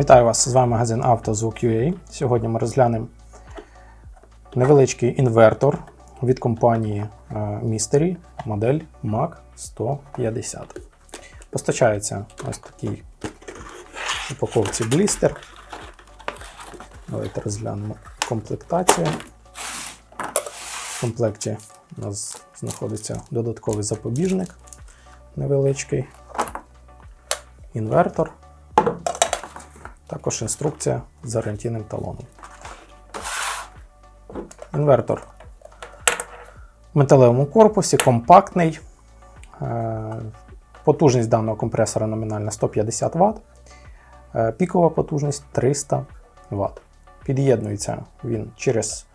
Вітаю вас! З вами магазин «Автозвук.UA». Сьогодні ми розглянемо невеличкий інвертор від компанії е, Mystery модель MAC 150. Постачається ось такий упаковці блістер. Давайте розглянемо комплектацію. В комплекті у нас знаходиться додатковий запобіжник невеличкий, інвертор. Також інструкція з гарантійним талоном. Інвертор в металевому корпусі, компактний. Е, Потужність даного компресора номінальна 150 Вт, е, пікова потужність 300 Вт. Під'єднується він через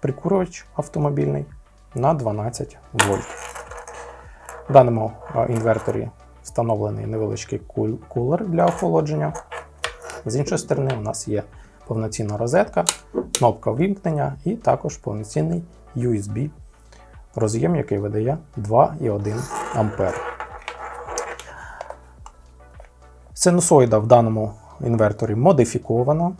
прикурювач автомобільний на 12 вольт. В даному е, інверторі встановлений невеличкий кулер для охолодження. З іншої сторони, у нас є повноцінна розетка, кнопка ввімкнення і також повноцінний USB роз'єм, який видає 2,1 А. Синусоїда в даному інверторі модифікована.